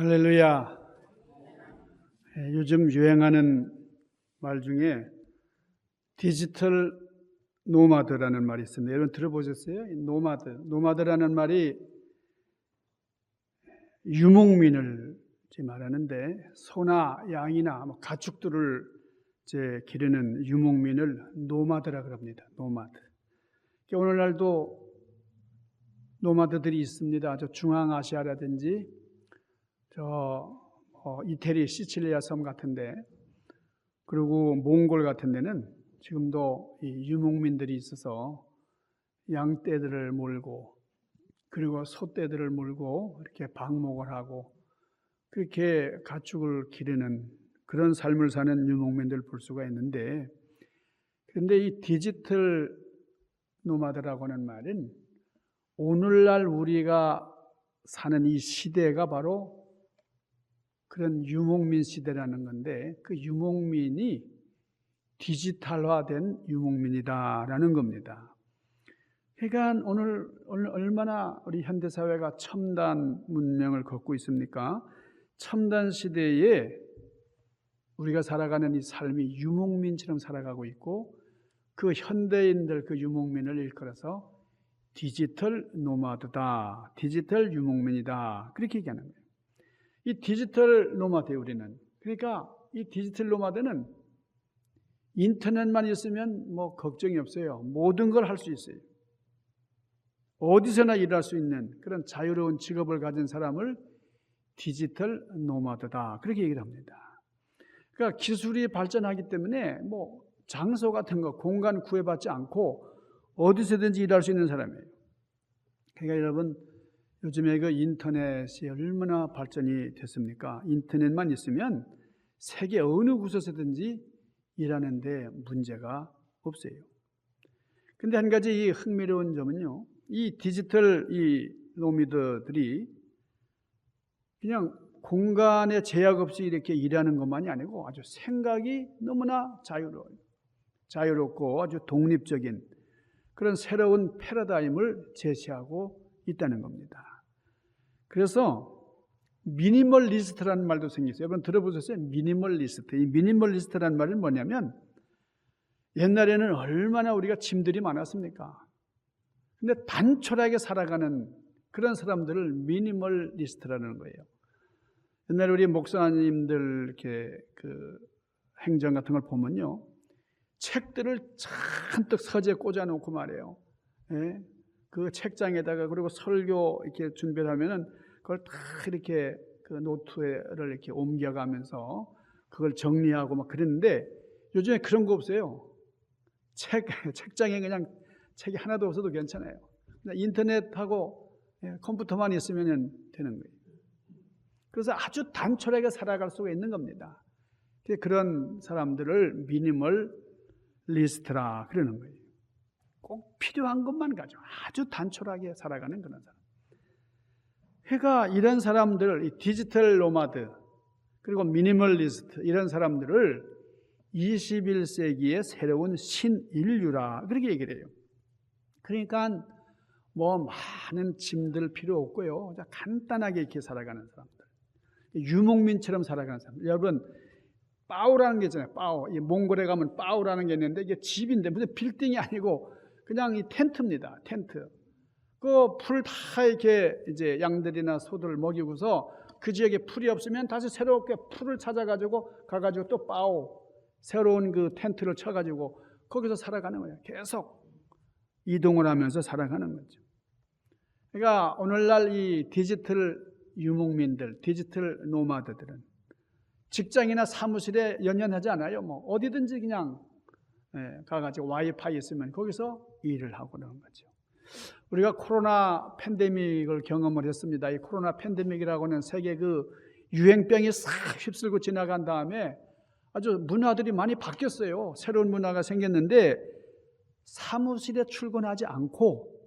할렐루야. 예, 요즘 유행하는 말 중에 디지털 노마드라는 말이 있습니다. 여러분 들어보셨어요? 이 노마드. 노마드라는 말이 유목민을 말하는데 소나 양이나 뭐 가축들을 이제 기르는 유목민을 노마드라 그럽니다. 노마드. 그러니까 오늘날도 노마드들이 있습니다. 저 중앙아시아라든지 저 어, 이태리 시칠리아 섬 같은데 그리고 몽골 같은 데는 지금도 이 유목민들이 있어서 양떼들을 몰고 그리고 소떼들을 몰고 이렇게 방목을 하고 그렇게 가축을 기르는 그런 삶을 사는 유목민들 볼 수가 있는데 그런데 이 디지털 노마드라고 하는 말은 오늘날 우리가 사는 이 시대가 바로 그런 유목민 시대라는 건데 그 유목민이 디지털화된 유목민이다라는 겁니다. 그러니까 오늘, 오늘 얼마나 우리 현대 사회가 첨단 문명을 걷고 있습니까? 첨단 시대에 우리가 살아가는 이 삶이 유목민처럼 살아가고 있고 그 현대인들 그 유목민을 일컬어서 디지털 노마드다, 디지털 유목민이다 그렇게 얘기하는 거예요. 이 디지털 노마드에 우리는 그러니까 이 디지털 노마드는 인터넷만 있으면 뭐 걱정이 없어요. 모든 걸 할 수 있어요. 어디서나 일할 수 있는 그런 자유로운 직업을 가진 사람을 디지털 노마드다. 그렇게 얘기를 합니다. 그러니까 기술이 발전하기 때문에 뭐 장소 같은 거 공간 구애받지 않고 어디서든지 일할 수 있는 사람이에요. 그러니까 여러분 요즘에 그 인터넷이 얼마나 발전이 됐습니까? 인터넷만 있으면 세계 어느 곳에서든지 일하는데 문제가 없어요. 근데 한 가지 이 흥미로운 점은요. 이 디지털 이 노미드들이 그냥 공간에 제약 없이 이렇게 일하는 것만이 아니고 아주 생각이 너무나 자유로워요. 자유롭고 아주 독립적인 그런 새로운 패러다임을 제시하고 있다는 겁니다. 그래서 미니멀리스트라는 말도 생겼어요. 여러분 들어보셨어요? 미니멀리스트. 이 미니멀리스트라는 말은 뭐냐면 옛날에는 얼마나 우리가 짐들이 많았습니까? 근데 단촐하게 살아가는 그런 사람들을 미니멀리스트라는 거예요. 옛날에 우리 목사님들 이렇게 그 행정 같은 걸 보면요. 책들을 잔뜩 서재에 꽂아놓고 말해요. 예? 그 책장에다가 그리고 설교 이렇게 준비를 하면은 그걸 다 이렇게 그 노트를 이렇게 옮겨가면서 그걸 정리하고 막 그랬는데 요즘에 그런 거 없어요. 책 책장에 그냥 책이 하나도 없어도 괜찮아요. 인터넷하고 예, 컴퓨터만 있으면 되는 거예요. 그래서 아주 단촐하게 살아갈 수가 있는 겁니다. 그런 사람들을 미니멀 리스트라 그러는 거예요. 꼭 필요한 것만 가지고 아주 단촐하게 살아가는 그런 사람. 그러니까 이런 사람들, 디지털 노마드, 그리고 미니멀리스트, 이런 사람들을 21세기의 새로운 신인류라, 그렇게 얘기를 해요. 그러니까 뭐 많은 짐들 필요 없고요. 간단하게 이렇게 살아가는 사람들. 유목민처럼 살아가는 사람들. 여러분, 빠우라는 게 있잖아요. 빠우. 이 몽골에 가면 빠우라는 게 있는데 이게 집인데 무슨 빌딩이 아니고 그냥 이 텐트입니다. 텐트. 그 풀 다 이렇게 이제 양들이나 소들을 먹이고서 그 지역에 풀이 없으면 다시 새롭게 풀을 찾아가지고 가가지고 또 빠오 새로운 그 텐트를 쳐가지고 거기서 살아가는 거예요. 계속 이동을 하면서 살아가는 거죠. 그러니까 오늘날 이 디지털 유목민들, 디지털 노마드들은 직장이나 사무실에 연연하지 않아요. 뭐 어디든지 그냥 예, 가가지고 와이파이 있으면 거기서 일을 하고 그러는 거죠. 우리가 코로나 팬데믹을 경험을 했습니다. 이 코로나 팬데믹이라고는 세계 그 유행병이 싹 휩쓸고 지나간 다음에 아주 문화들이 많이 바뀌었어요. 새로운 문화가 생겼는데 사무실에 출근하지 않고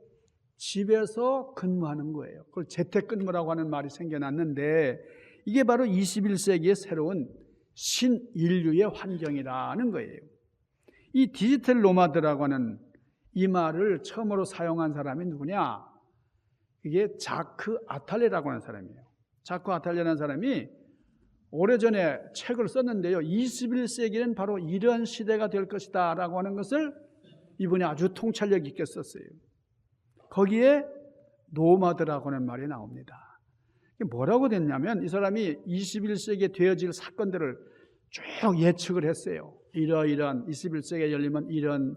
집에서 근무하는 거예요. 그걸 재택근무라고 하는 말이 생겨났는데 이게 바로 21세기의 새로운 신인류의 환경이라는 거예요. 이 디지털 노마드라고 하는 이 말을 처음으로 사용한 사람이 누구냐? 이게 자크 아탈레라고 하는 사람이에요. 자코 아탈리아라는 사람이 오래전에 책을 썼는데요. 21세기는 바로 이런 시대가 될 것이다 라고 하는 것을 이분이 아주 통찰력 있게 썼어요. 거기에 노마드라고 하는 말이 나옵니다. 뭐라고 됐냐면 이 사람이 21세기에 되어질 사건들을 쭉 예측을 했어요. 이러이런 21세기에 열리면 이런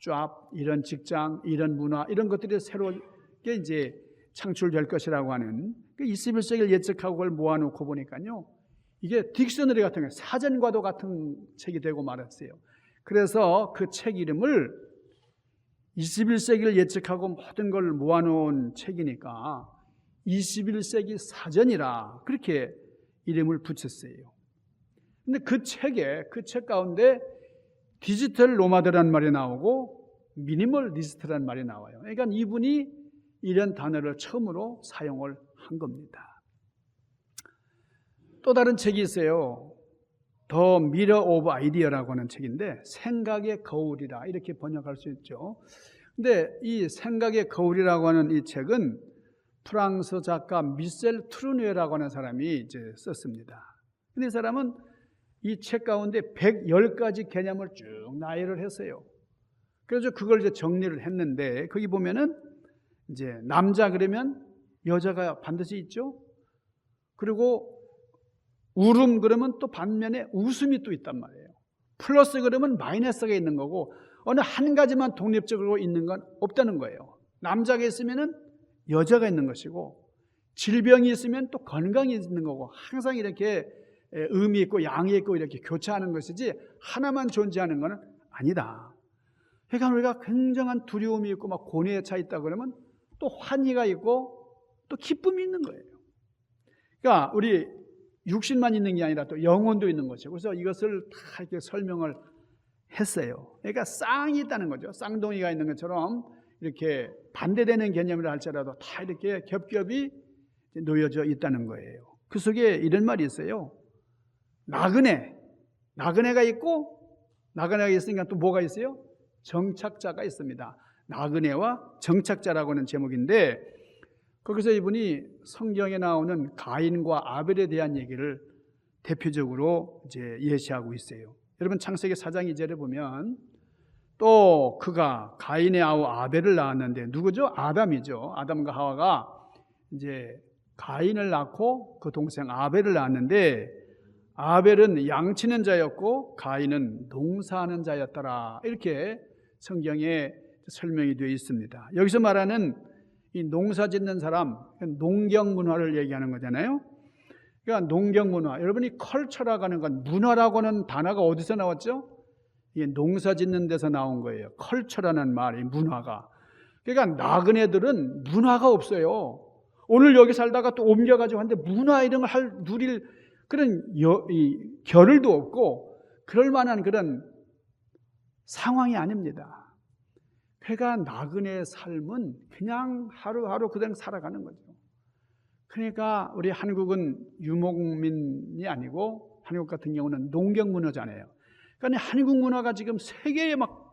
쫙 이런 직장, 이런 문화, 이런 것들이 새롭게 이제 창출될 것이라고 하는 그 21세기를 예측하고 그걸 모아놓고 보니까요. 이게 딕셔너리 같은 거, 사전과도 같은 책이 되고 말았어요. 그래서 그 책 이름을 21세기를 예측하고 모든 걸 모아놓은 책이니까 21세기 사전이라 그렇게 이름을 붙였어요. 근데 그 책에 그 책 가운데 디지털 노마드란 말이 나오고 미니멀 리스트란 말이 나와요. 그러니까 이분이 이런 단어를 처음으로 사용을 한 겁니다. 또 다른 책이 있어요. 더 미러 오브 아이디어라고 하는 책인데 생각의 거울이라 이렇게 번역할 수 있죠. 근데 이 생각의 거울이라고 하는 이 책은 프랑스 작가 미셀 트루니에라고 하는 사람이 이제 썼습니다. 근데 이 사람은 이 책 가운데 110가지 개념을 쭉 나열을 했어요. 그래서 그걸 이제 정리를 했는데 거기 보면은 이제 남자 그러면 여자가 반드시 있죠. 그리고 울음 그러면 또 반면에 웃음이 또 있단 말이에요. 플러스 그러면 마이너스가 있는 거고 어느 한 가지만 독립적으로 있는 건 없다는 거예요. 남자가 있으면은 여자가 있는 것이고 질병이 있으면 또 건강이 있는 거고 항상 이렇게 의미 있고 양이 있고 이렇게 교차하는 것이지 하나만 존재하는 것은 아니다. 그러니까 우리가 굉장한 두려움이 있고 막 고뇌에 차 있다 그러면 또 환희가 있고 또 기쁨이 있는 거예요. 그러니까 우리 육신만 있는 게 아니라 또 영혼도 있는 것이고 그래서 이것을 다 이렇게 설명을 했어요. 그러니까 쌍이 있다는 거죠. 쌍둥이가 있는 것처럼 이렇게 반대되는 개념이라 할지라도 다 이렇게 겹겹이 놓여져 있다는 거예요. 그 속에 이런 말이 있어요. 나그네, 나그네가 있고 나그네가 있으니까 또 뭐가 있어요? 정착자가 있습니다. 나그네와 정착자라고 하는 제목인데 거기서 이분이 성경에 나오는 가인과 아벨에 대한 얘기를 대표적으로 이제 예시하고 있어요. 여러분 창세기 4장 2절에 보면 또 그가 가인의 아우 아벨을 낳았는데 누구죠? 아담이죠. 아담과 하와가 이제 가인을 낳고 그 동생 아벨을 낳았는데 아벨은 양치는 자였고 가인은 농사하는 자였더라. 이렇게 성경에 설명이 되어 있습니다. 여기서 말하는 이 농사 짓는 사람, 농경 문화를 얘기하는 거잖아요. 그러니까 농경 문화. 여러분이 컬처라고 하는 건 문화라고 하는 단어가 어디서 나왔죠? 이게 농사 짓는 데서 나온 거예요. 컬처라는 말이 문화가. 그러니까 나그네들은 문화가 없어요. 오늘 여기 살다가 또 옮겨가지고 하는데 문화 이런 걸 할, 누릴 그런 여, 이, 겨를도 없고 그럴 만한 그런 상황이 아닙니다. 그러니까 나그네 삶은 그냥 하루하루 그대로 살아가는 거죠. 그러니까 우리 한국은 유목민이 아니고 한국 같은 경우는 농경 문화잖아요. 그러니까 한국 문화가 지금 세계에 막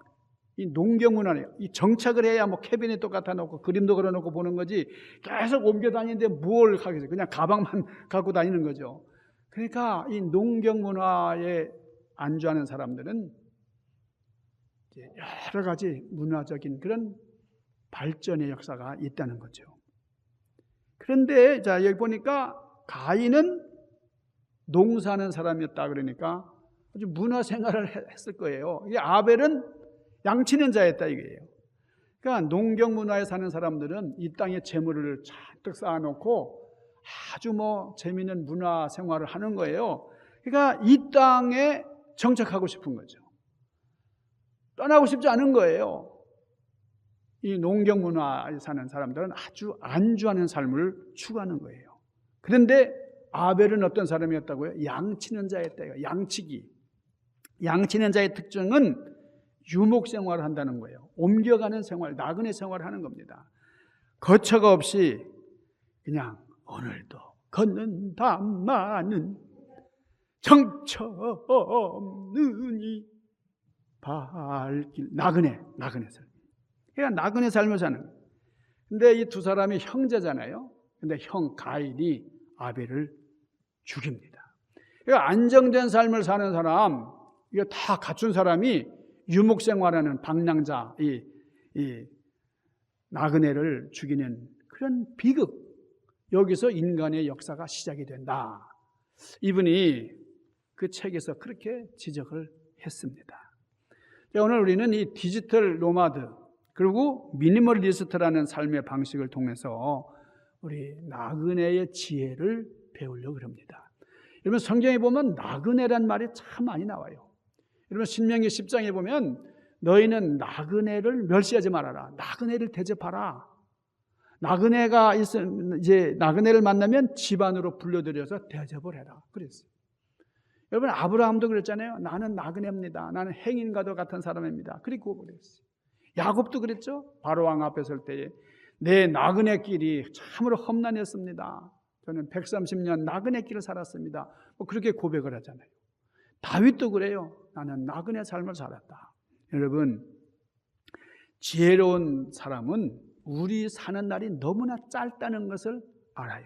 이 농경 문화네요. 이 정착을 해야 뭐 캐비넷도 갖다 놓고 그림도 걸어 놓고 보는 거지 계속 옮겨 다니는데 뭘 하겠어요. 그냥 가방만 갖고 다니는 거죠. 그러니까 이 농경 문화에 안주하는 사람들은 여러 가지 문화적인 그런 발전의 역사가 있다는 거죠. 그런데 자 여기 보니까 가인은 농사하는 사람이었다 그러니까 아주 문화 생활을 했을 거예요. 이 아벨은 양치는 자였다 이거예요. 그러니까 농경 문화에 사는 사람들은 이 땅에 재물을 잔뜩 쌓아놓고 아주 뭐 재미있는 문화 생활을 하는 거예요. 그러니까 이 땅에 정착하고 싶은 거죠. 떠나고 싶지 않은 거예요. 이 농경 문화에 사는 사람들은 아주 안주하는 삶을 추구하는 거예요. 그런데 아벨은 어떤 사람이었다고요? 양치는 자였다요. 양치기. 양치는 자의 특징은 유목 생활을 한다는 거예요. 옮겨가는 생활, 나그네 생활을 하는 겁니다. 거처가 없이 그냥 오늘도 걷는다 많은 정처 이 발길 나그네 나그네 삶. 그러니까 나그네 삶을 사는. 근데 이 두 사람이 형제잖아요. 근데 형 가인이 아벨을 죽입니다. 그러니까 안정된 삶을 사는 사람, 이거 다 갖춘 사람이 유목 생활하는 방랑자, 이, 이 나그네를 죽이는 그런 비극. 여기서 인간의 역사가 시작이 된다. 이분이 그 책에서 그렇게 지적을 했습니다. 자, 오늘 우리는 이 디지털 노마드 그리고 미니멀리스트라는 삶의 방식을 통해서 우리 나그네의 지혜를 배우려고 합니다. 여러분 성경에 보면 나그네란 말이 참 많이 나와요. 여러분 신명기 10장에 보면 너희는 나그네를 멸시하지 말아라. 나그네를 대접하라. 나그네가 있으면 이제 나그네를 만나면 집안으로 불러들여서 대접을 해라. 그랬어요. 여러분 아브라함도 그랬잖아요. 나는 나그네입니다. 나는 행인과도 같은 사람입니다. 그리고 그랬어요. 야곱도 그랬죠. 바로 왕 앞에 설 때에 내 나그네 길이 참으로 험난했습니다. 저는 130년 나그네 길을 살았습니다. 뭐 그렇게 고백을 하잖아요. 다윗도 그래요. 나는 나그네 삶을 살았다. 여러분 지혜로운 사람은 우리 사는 날이 너무나 짧다는 것을 알아요.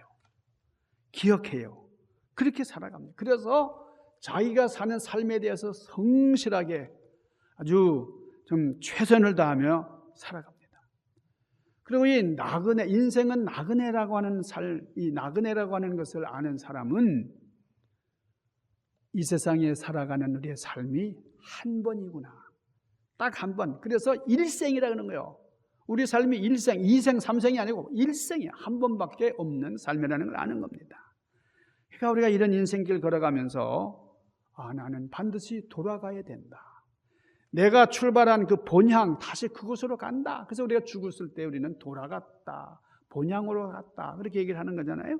기억해요. 그렇게 살아갑니다. 그래서 자기가 사는 삶에 대해서 성실하게 아주 좀 최선을 다하며 살아갑니다. 그리고 이 나그네, 인생은 나그네라고 하는 살, 이 나그네라고 하는 것을 아는 사람은 이 세상에 살아가는 우리의 삶이 한 번이구나. 딱 한 번. 그래서 일생이라 그러는 거예요. 우리 삶이 일생, 이생, 삼생이 아니고 일생이 한 번밖에 없는 삶이라는 걸 아는 겁니다. 그러니까 우리가 이런 인생길 걸어가면서 아, 나는 반드시 돌아가야 된다. 내가 출발한 그 본향 다시 그곳으로 간다. 그래서 우리가 죽었을 때 우리는 돌아갔다. 본향으로 갔다. 그렇게 얘기를 하는 거잖아요.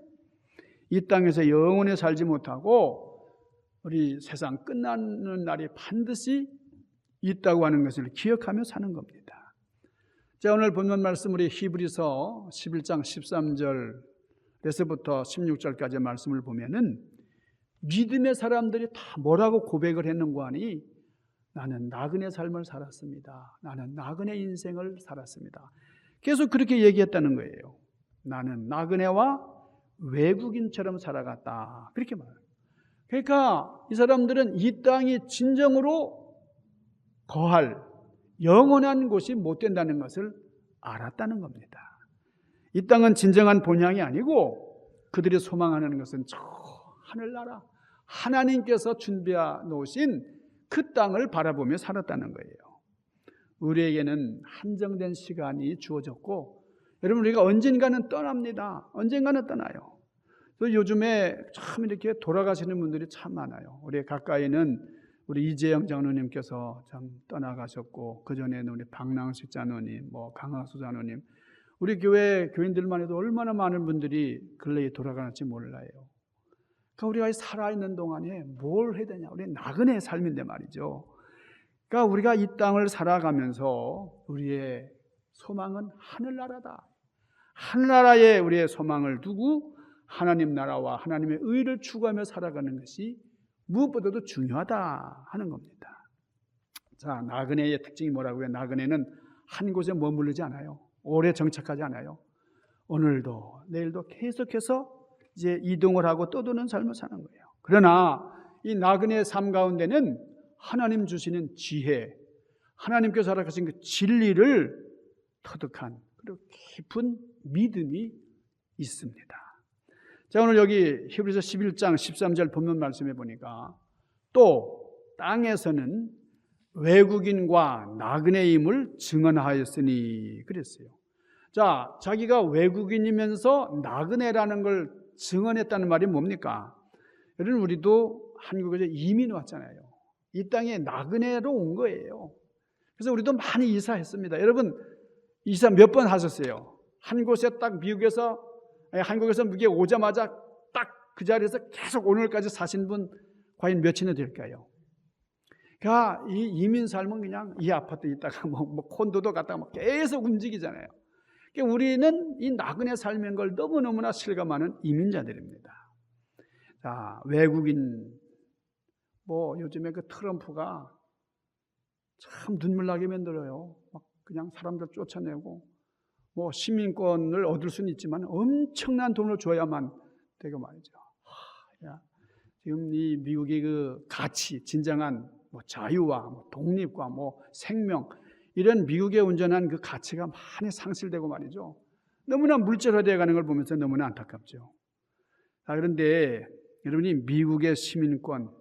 이 땅에서 영원히 살지 못하고 우리 세상 끝나는 날이 반드시 있다고 하는 것을 기억하며 사는 겁니다. 자, 오늘 본문 말씀 우리 히브리서 11장 13절에서부터 16절까지 말씀을 보면은 믿음의 사람들이 다 뭐라고 고백을 했는고 하니 나는 나그네 삶을 살았습니다. 나는 나그네 인생을 살았습니다. 계속 그렇게 얘기했다는 거예요. 나는 나그네와 외국인처럼 살아갔다. 그렇게 말해요. 그러니까 이 사람들은 이 땅이 진정으로 거할 영원한 곳이 못 된다는 것을 알았다는 겁니다. 이 땅은 진정한 본향이 아니고 그들이 소망하는 것은 저 하늘나라 하나님께서 준비해 놓으신 그 땅을 바라보며 살았다는 거예요. 우리에게는 한정된 시간이 주어졌고 여러분 우리가 언젠가는 떠납니다. 언젠가는 떠나요. 또 요즘에 참 이렇게 돌아가시는 분들이 참 많아요. 우리 가까이는 우리 이재영 장로님께서 참 떠나가셨고 그 전에는 우리 박랑식 장로님, 뭐 강학수 장로님, 우리 교회 교인들만 해도 얼마나 많은 분들이 근래에 돌아가는지 몰라요. 그러니까 우리가 살아 있는 동안에 뭘 해야 되냐? 우리 나그네 삶인데 말이죠. 그러니까 우리가 이 땅을 살아가면서 우리의 소망은 하늘나라다. 하늘나라에 우리의 소망을 두고 하나님 나라와 하나님의 의를 추구하며 살아가는 것이 무엇보다도 중요하다 하는 겁니다. 자, 나그네의 특징이 뭐라고요? 나그네는 한 곳에 머무르지 않아요. 오래 정착하지 않아요. 오늘도 내일도 계속해서 이제 이동을 하고 떠도는 삶을 사는 거예요. 그러나 이 나그네의 삶 가운데는 하나님 주시는 지혜, 하나님께서 허락하신 그 진리를 터득한 그리고 깊은 믿음이 있습니다. 자, 오늘 여기 히브리서 11장 13절 본문 말씀해 보니까 또 땅에서는 외국인과 나그네임을 증언하였으니 그랬어요. 자, 자기가 외국인이면서 나그네라는 걸 증언했다는 말이 뭡니까? 여러분 우리도 한국에서 이민 왔잖아요. 이 땅에 나그네로 온 거예요. 그래서 우리도 많이 이사했습니다. 여러분 이사 몇 번 하셨어요? 한 곳에 딱 미국에서 한국에서 미국에 오자마자 딱 그 자리에서 계속 오늘까지 사신 분 과연 몇이나 될까요? 그러니까 이 이민 삶은 그냥 이 아파트 있다가 뭐, 뭐 콘도도 갔다가 뭐 계속 움직이잖아요. 그러니까 우리는 이 나그네 삶인 걸 너무너무나 실감하는 이민자들입니다. 자, 외국인 뭐 요즘에 그 트럼프가 참 눈물 나게 만들어요. 막 그냥 사람들 쫓아내고 뭐 시민권을 얻을 수는 있지만 엄청난 돈을 줘야만 되고 말이죠. 하, 야, 지금 이 미국의 그 가치, 진정한 뭐 자유와 뭐 독립과 뭐 생명 이런 미국에 온전한 그 가치가 많이 상실되고 말이죠. 너무나 물질화되어 가는 걸 보면서 너무나 안타깝죠. 아, 그런데 여러분이 미국의 시민권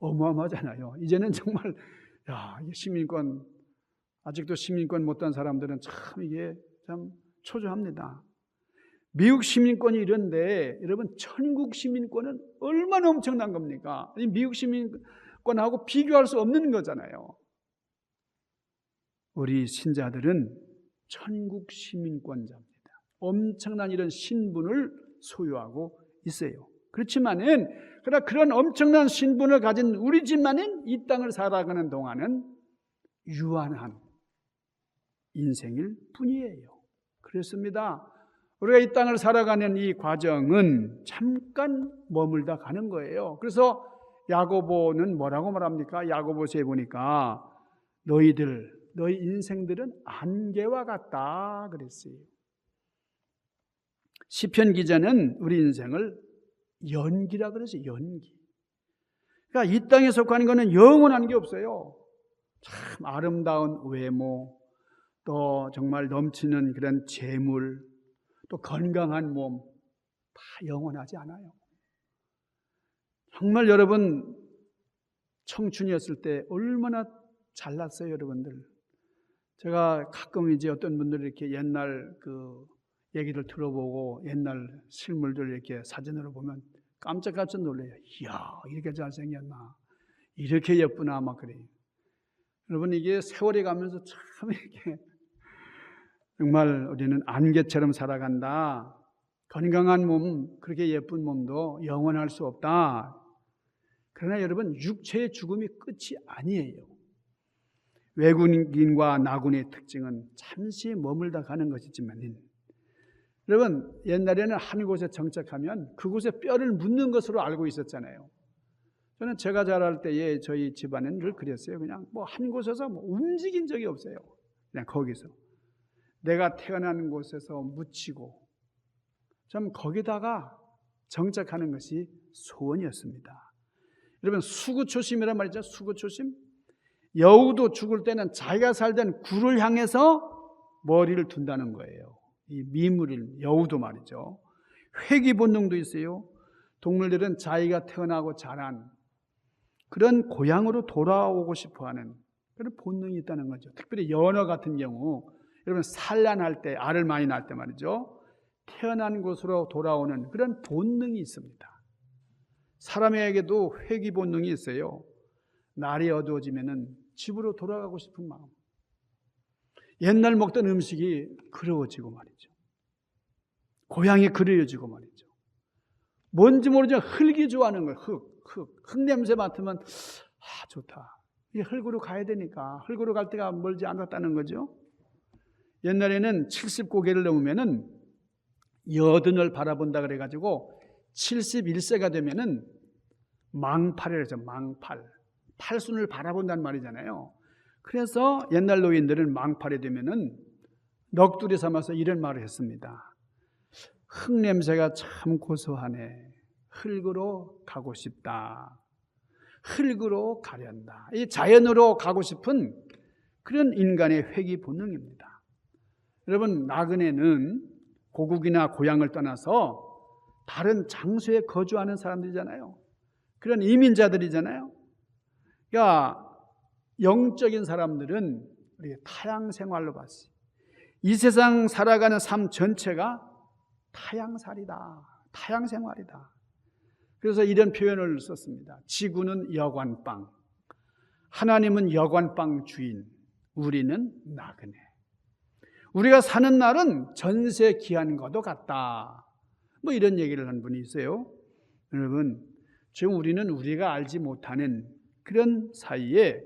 어마어마하잖아요. 이제는 정말 야, 이 시민권 아직도 시민권 못한 사람들은 참 이게 참 초조합니다. 미국 시민권이 이런데 여러분 천국 시민권은 얼마나 엄청난 겁니까? 이 미국 시민권하고 비교할 수 없는 거잖아요. 우리 신자들은 천국 시민권자입니다. 엄청난 이런 신분을 소유하고 있어요. 그렇지만은 그러나 그런 엄청난 신분을 가진 우리 집만은 이 땅을 살아가는 동안은 유한한 인생일 뿐이에요. 그렇습니다. 우리가 이 땅을 살아가는 이 과정은 잠깐 머물다 가는 거예요. 그래서 야고보는 뭐라고 말합니까? 야고보서에 보니까 너희들 너희 인생들은 안개와 같다 그랬어요. 시편 기자는 우리 인생을 연기라 그러죠. 연기. 그러니까 이 땅에 속하는 것은 영원한 게 없어요. 참 아름다운 외모, 또 정말 넘치는 그런 재물, 또 건강한 몸, 다 영원하지 않아요. 정말 여러분 청춘이었을 때 얼마나 잘났어요, 여러분들. 제가 가끔 이제 어떤 분들이 이렇게 옛날 그 얘기를 들어보고 옛날 실물들 이렇게 사진으로 보면 깜짝깜짝 놀래요. 이야, 이렇게 잘생겼나. 이렇게 예쁘나, 막 그래요. 여러분, 이게 세월이 가면서 참 이렇게 정말 우리는 안개처럼 살아간다. 건강한 몸, 그렇게 예쁜 몸도 영원할 수 없다. 그러나 여러분, 육체의 죽음이 끝이 아니에요. 외국인과 나군의 특징은 잠시 머물다 가는 것이지만, 여러분, 옛날에는 한 곳에 정착하면 그곳에 뼈를 묻는 것으로 알고 있었잖아요. 저는 제가 자랄 때에 저희 집안은 늘 그랬어요. 그냥 뭐 한 곳에서 뭐 움직인 적이 없어요. 그냥 거기서. 내가 태어난 곳에서 묻히고 좀 거기다가 정착하는 것이 소원이었습니다. 여러분 수구초심이란 말이죠. 수구초심. 여우도 죽을 때는 자기가 살던 굴을 향해서 머리를 둔다는 거예요. 이 미물인 여우도 말이죠. 회귀 본능도 있어요. 동물들은 자기가 태어나고 자란 그런 고향으로 돌아오고 싶어하는 그런 본능이 있다는 거죠. 특별히 연어 같은 경우 여러분 산란할 때 알을 많이 낳을 때 말이죠. 태어난 곳으로 돌아오는 그런 본능이 있습니다. 사람에게도 회귀 본능이 있어요. 날이 어두워지면은 집으로 돌아가고 싶은 마음. 옛날 먹던 음식이 그리워지고 말이죠. 고향이 그리워지고 말이죠. 뭔지 모르지만 흙이 좋아하는 거예요. 흙, 흙. 흙 냄새 맡으면 아 좋다. 이 흙으로 가야 되니까 흙으로 갈 때가 멀지 않았다는 거죠. 옛날에는 70고개를 넘으면은 여든을 바라본다 그래가지고 71세가 되면은 망팔이라죠. 망팔. 팔순을 바라본다는 말이잖아요. 그래서 옛날 노인들은 망팔이 되면은 넋두리 삼아서 이런 말을 했습니다. 흙 냄새가 참 고소하네. 흙으로 가고 싶다. 흙으로 가련다. 이 자연으로 가고 싶은 그런 인간의 회귀 본능입니다. 여러분, 나그네는 고국이나 고향을 떠나서 다른 장소에 거주하는 사람들이잖아요. 그런 이민자들이잖아요. 그러니까 영적인 사람들은 우리 타양 생활로 봤어요. 이 세상 살아가는 삶 전체가 타양살이다. 타양 생활이다. 그래서 이런 표현을 썼습니다. 지구는 여관방, 하나님은 여관방 주인, 우리는 나그네. 우리가 사는 날은 전세 기한과도 같다. 뭐 이런 얘기를 한 분이 있어요. 여러분, 지금 우리는 우리가 알지 못하는 그런 사이에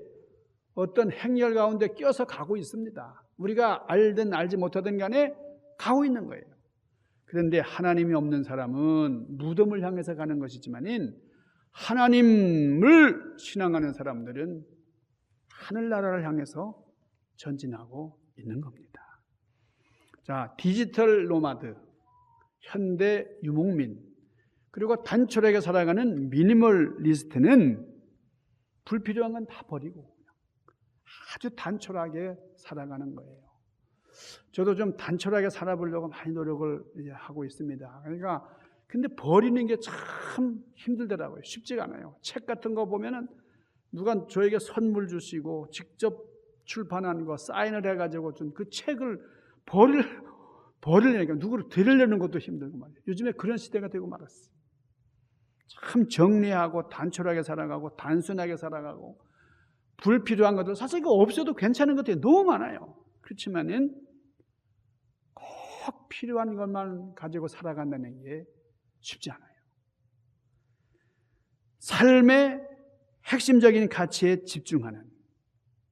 어떤 행렬 가운데 껴서 가고 있습니다. 우리가 알든 알지 못하든 간에 가고 있는 거예요. 그런데 하나님이 없는 사람은 무덤을 향해서 가는 것이지만인 하나님을 신앙하는 사람들은 하늘나라를 향해서 전진하고 있는 겁니다. 자, 디지털 노마드, 현대 유목민. 그리고 단촐하게 살아가는 미니멀리스트는 불필요한 건 다 버리고 아주 단촐하게 살아가는 거예요. 저도 좀 단촐하게 살아보려고 많이 노력을 하고 있습니다. 그러니까 근데 버리는 게 참 힘들더라고요. 쉽지가 않아요. 책 같은 거 보면은 누가 저에게 선물 주시고 직접 출판한 거 사인을 해가지고 준 그 책을 버릴 버리려니까 누구를 드리려는 것도 힘들고 말이에요. 요즘에 그런 시대가 되고 말았어요. 참 정리하고 단촐하게 살아가고 단순하게 살아가고 불필요한 것들 사실 이거 없어도 괜찮은 것들이 너무 많아요. 그렇지만은 꼭 필요한 것만 가지고 살아간다는 게 쉽지 않아요. 삶의 핵심적인 가치에 집중하는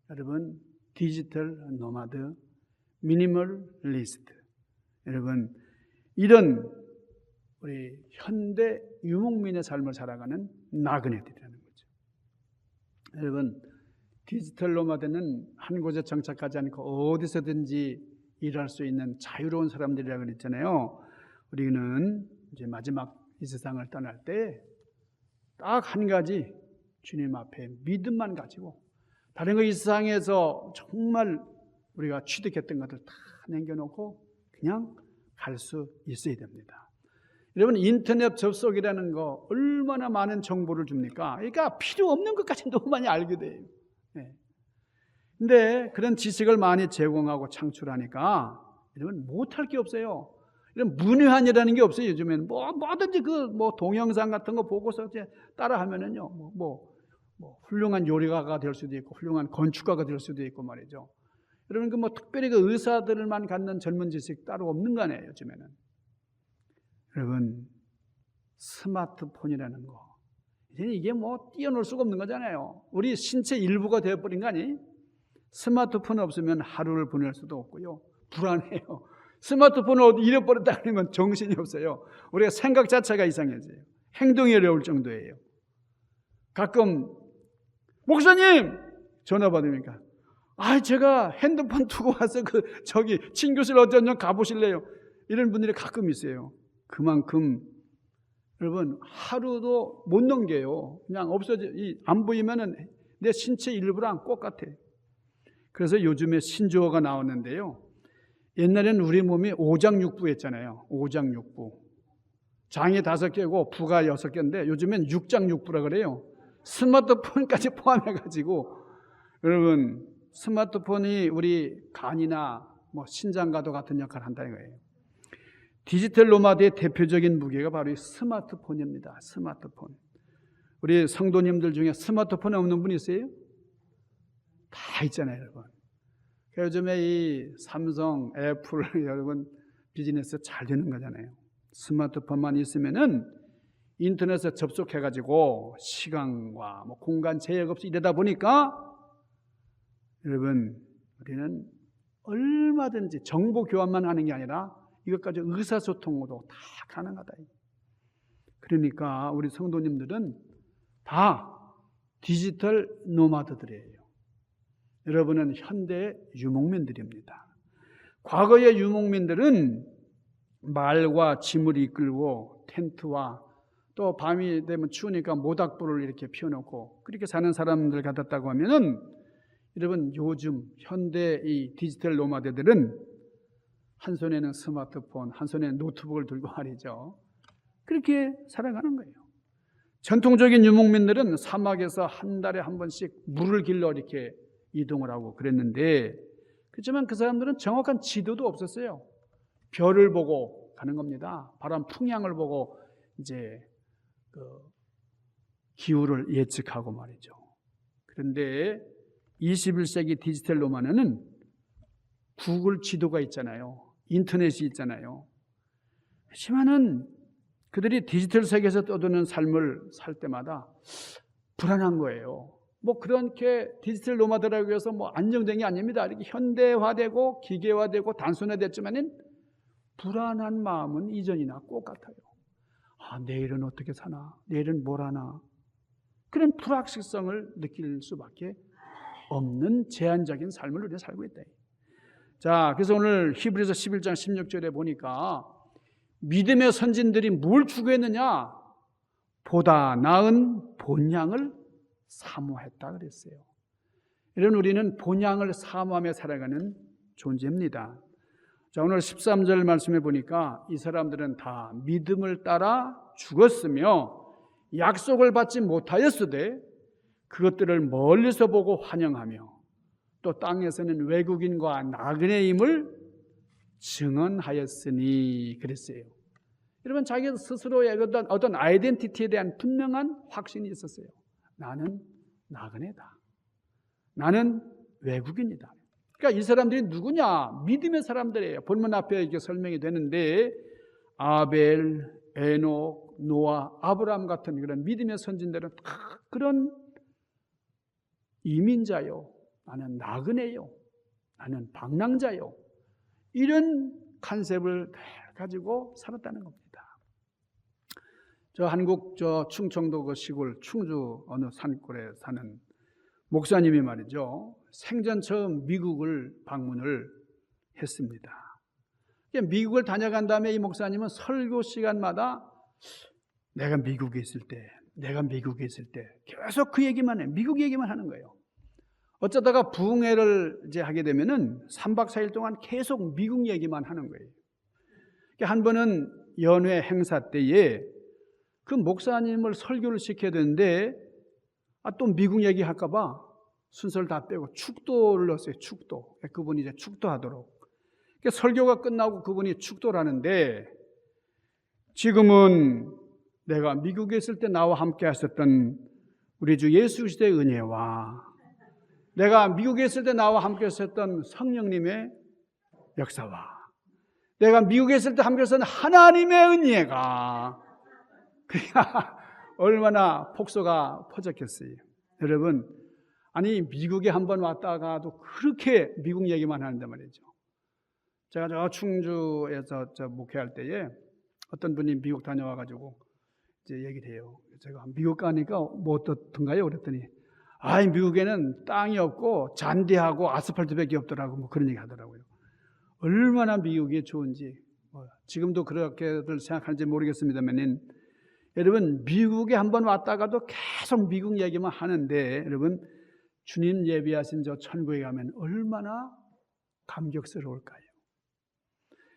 여러분 디지털 노마드 미니멀리스트 여러분 이런 우리 현대 유목민의 삶을 살아가는 나그네들이라는 거죠. 여러분 디지털 노마드는 한 곳에 정착하지 않고 어디서든지 일할 수 있는 자유로운 사람들이라고 그랬잖아요. 우리는 이제 마지막 이 세상을 떠날 때 딱 한 가지 주님 앞에 믿음만 가지고 다른 거 이 세상에서 정말 우리가 취득했던 것들 다 남겨놓고 그냥 갈 수 있어야 됩니다. 여러분 인터넷 접속이라는 거 얼마나 많은 정보를 줍니까? 그러니까 필요 없는 것까지 너무 많이 알게 돼요. 네. 근데 그런 지식을 많이 제공하고 창출하니까 여러분 못할 게 없어요. 이런 문외한이라는 게 없어요. 요즘에는 뭐 뭐든지 그 뭐 동영상 같은 거 보고서 이제 따라하면은요. 뭐, 뭐, 뭐 훌륭한 요리가가 될 수도 있고 훌륭한 건축가가 될 수도 있고 말이죠. 여러분 그 뭐 특별히 그 의사들만 갖는 젊은 지식 따로 없는 거 아니에요. 요즘에는. 여러분 스마트폰이라는 거 이제 이게 뭐 뛰어놀 수가 없는 거잖아요. 우리 신체 일부가 되어버린 거 아니? 스마트폰 없으면 하루를 보낼 수도 없고요. 불안해요. 스마트폰을 어디 잃어버렸다는 건 정신이 없어요. 우리가 생각 자체가 이상해져요. 행동이 어려울 정도예요. 가끔 목사님 전화 받으니까 아 제가 핸드폰 두고 와서 그 저기 친교실 어쩐 가보실래요? 이런 분들이 가끔 있어요. 그만큼 여러분 하루도 못 넘겨요. 그냥 없어져 안 보이면은 내 신체 일부랑 똑같아. 그래서 요즘에 신조어가 나왔는데요. 옛날에는 우리 몸이 오장육부였잖아요. 오장육부. 장이 다섯 개고 부가 여섯 개인데 요즘엔 육장육부라 그래요. 스마트폰까지 포함해가지고 여러분 스마트폰이 우리 간이나 뭐 신장과도 같은 역할을 한다는 거예요. 디지털 노마드의 대표적인 무게가 바로 이 스마트폰입니다. 스마트폰. 우리 성도님들 중에 스마트폰 없는 분 있어요? 다 있잖아요, 여러분. 요즘에 이 삼성, 애플 여러분 비즈니스 잘 되는 거잖아요. 스마트폰만 있으면은 인터넷에 접속해가지고 시간과 뭐 공간 제약 없이 이러다 보니까 여러분 우리는 얼마든지 정보 교환만 하는 게 아니라 이것까지 의사소통으로 다 가능하다. 그러니까 우리 성도님들은 다 디지털 노마드들이에요. 여러분은 현대 유목민들입니다. 과거의 유목민들은 말과 짐을 이끌고 텐트와 또 밤이 되면 추우니까 모닥불을 이렇게 피워놓고 그렇게 사는 사람들 같았다고 하면은 여러분 요즘 현대 이 디지털 노마드들은 한 손에는 스마트폰, 한 손에는 노트북을 들고 말이죠. 그렇게 살아가는 거예요. 전통적인 유목민들은 사막에서 한 달에 한 번씩 물을 길러 이렇게 이동을 하고 그랬는데 그렇지만 그 사람들은 정확한 지도도 없었어요. 별을 보고 가는 겁니다. 바람 풍향을 보고 이제 그 기후를 예측하고 말이죠. 그런데 21세기 디지털 로마는 구글 지도가 있잖아요. 인터넷이 있잖아요. 하지만은 그들이 디지털 세계에서 떠도는 삶을 살 때마다 불안한 거예요. 뭐 그렇게 디지털 노마드라고 해서 뭐 안정된 게 아닙니다. 이렇게 현대화되고 기계화되고 단순화됐지만은 불안한 마음은 이전이나 똑같아요. 아, 내일은 어떻게 사나? 내일은 뭘 하나? 그런 불확실성을 느낄 수밖에 없는 제한적인 삶을 우리가 살고 있다. 자, 그래서 오늘 히브리서 11장 16절에 보니까 믿음의 선진들이 뭘 추구했느냐? 보다 나은 본향을 사모했다 그랬어요. 이런 우리는 본향을 사모하며 살아가는 존재입니다. 자, 오늘 13절 말씀해 보니까 이 사람들은 다 믿음을 따라 죽었으며 약속을 받지 못하였으되 그것들을 멀리서 보고 환영하며 또 땅에서는 외국인과 나그네임을 증언하였으니 그랬어요. 여러분 자기 스스로의 어떤 어떤 아이덴티티에 대한 분명한 확신이 있었어요. 나는 나그네다. 나는 외국인이다. 그러니까 이 사람들이 누구냐? 믿음의 사람들이에요. 본문 앞에 이렇게 설명이 되는데 아벨, 에녹, 노아, 아브라함 같은 그런 믿음의 선진들은 다 그런 이민자요. 나는 나그네요. 나는 방랑자요. 이런 컨셉을 가지고 살았다는 겁니다. 저 한국 저 충청도 그 시골 충주 어느 산골에 사는 목사님이 말이죠. 생전 처음 미국을 방문을 했습니다. 미국을 다녀간 다음에 이 목사님은 설교 시간마다 내가 미국에 있을 때, 내가 미국에 있을 때 계속 그 얘기만 해. 미국 얘기만 하는 거예요. 어쩌다가 부흥회를 이제 하게 되면은 3박 4일 동안 계속 미국 얘기만 하는 거예요. 한 번은 연회 행사 때에 그 목사님을 설교를 시켜야 되는데 아, 또 미국 얘기 할까봐 순서를 다 빼고 축도를 넣었어요. 축도. 그분이 이제 축도하도록. 그러니까 설교가 끝나고 그분이 축도를 하는데 지금은 내가 미국에 있을 때 나와 함께 하셨던 우리 주 예수 그리스도의 은혜와 내가 미국에 있을 때 나와 함께 하셨던 성령님의 역사와 내가 미국에 있을 때 함께 하셨던 하나님의 은혜가 얼마나 폭소가 퍼졌겠어요. 여러분, 아니 미국에 한 번 왔다가도 그렇게 미국 얘기만 하는데 말이죠. 제가 저 충주에서 저 목회할 때에 어떤 분이 미국 다녀와 가지고 이제 얘기를 해요. 제가 미국 가니까 뭐 어떻던가요? 그랬더니 아이 미국에는 땅이 없고 잔디하고 아스팔트밖에 없더라고 뭐 그런 얘기 하더라고요. 얼마나 미국이 좋은지 뭐 지금도 그렇게들 생각하는지 모르겠습니다만은 여러분 미국에 한번 왔다가도 계속 미국 얘기만 하는데 여러분 주님 예비하신 저 천국에 가면 얼마나 감격스러울까요?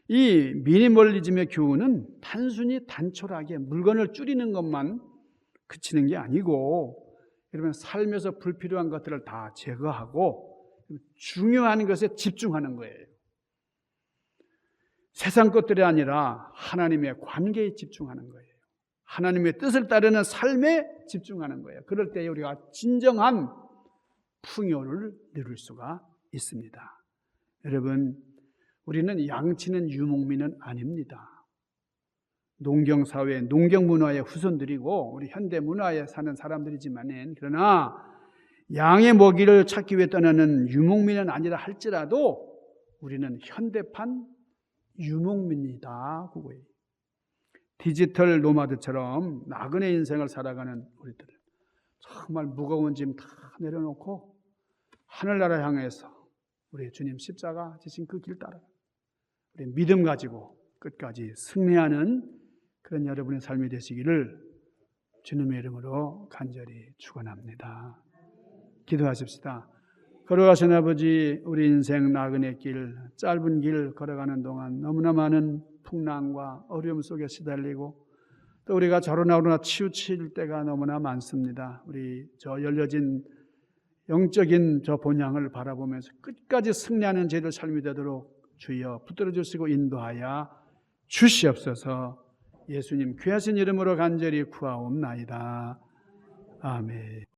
이 미니멀리즘의 교훈은 단순히 단촐하게 물건을 줄이는 것만 그치는 게 아니고 여러분 삶에서 불필요한 것들을 다 제거하고 중요한 것에 집중하는 거예요. 세상 것들이 아니라 하나님의 관계에 집중하는 거예요. 하나님의 뜻을 따르는 삶에 집중하는 거예요. 그럴 때 우리가 진정한 풍요를 누릴 수가 있습니다. 여러분, 우리는 양치는 유목민은 아닙니다. 농경 사회, 농경 문화의 후손들이고 우리 현대 문화에 사는 사람들이지만은 그러나 양의 먹이를 찾기 위해 떠나는 유목민은 아니라 할지라도 우리는 현대판 유목민이다. 디지털 노마드처럼 나그네 인생을 살아가는 우리들 정말 무거운 짐 다 내려놓고 하늘나라 향해서 우리 주님 십자가 지신 그 길 따라 우리 믿음 가지고 끝까지 승리하는 그런 여러분의 삶이 되시기를 주님의 이름으로 간절히 축원합니다. 기도하십시다. 걸어가신 아버지 우리 인생 나그네 길 짧은 길 걸어가는 동안 너무나 많은 풍랑과 어려움 속에 시달리고 또 우리가 저러나 오나 치우칠 때가 너무나 많습니다. 우리 저 열려진 영적인 저 본향을 바라보면서 끝까지 승리하는 제들 삶이 되도록 주여 붙들어 주시고 인도하여 주시옵소서. 예수님 귀하신 이름으로 간절히 구하옵나이다. 아멘.